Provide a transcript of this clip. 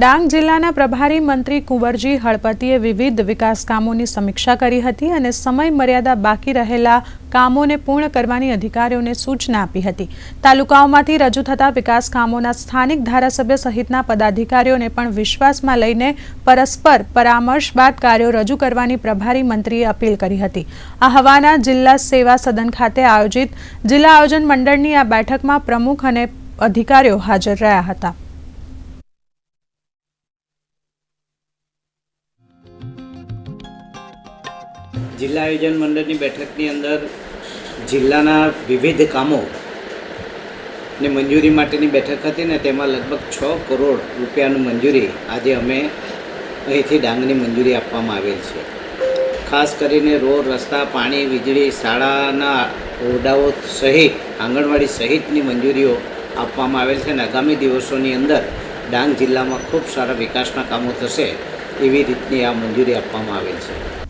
ડાંગ જિલ્લાના પ્રભારી મંત્રી કુંવરજી હળપતિએ વિવિધ વિકાસ કામોની સમીક્ષા કરી હતી અને સમય મર્યાદા બાકી રહેલા કામોને પૂર્ણ કરવાની અધિકારીઓને સૂચના આપી હતી. તાલુકાઓમાંથી રજૂ થતા વિકાસ કામોના સ્થાનિક ધારાસભ્ય સહિતના પદાધિકારીઓને પણ વિશ્વાસમાં લઈને પરસ્પર પરામર્શ બાદ કાર્યો રજૂ કરવાની પ્રભારી મંત્રીએ અપીલ કરી હતી. આ હવાના જિલ્લા સેવા સદન ખાતે આયોજિત જિલ્લા આયોજન મંડળની આ બેઠકમાં પ્રમુખ અને અધિકારીઓ હાજર રહ્યા હતા. જિલ્લા આયોજન મંડળની બેઠકની અંદર જિલ્લાના વિવિધ કામો ને મંજૂરી માટેની બેઠક હતી ને તેમાં લગભગ છ કરોડ રૂપિયાનું મંજૂરી આજે અમે અહીંથી ડાંગની મંજૂરી આપવામાં આવેલ છે. ખાસ કરીને રોડ, રસ્તા, પાણી, વીજળી, શાળાના ઓરડાઓ સહિત, આંગણવાડી સહિતની મંજૂરીઓ આપવામાં આવેલ છે અને આગામી દિવસોની અંદર ડાંગ જિલ્લામાં ખૂબ સારા વિકાસના કામો થશે એવી રીતની આ મંજૂરી આપવામાં આવેલ છે.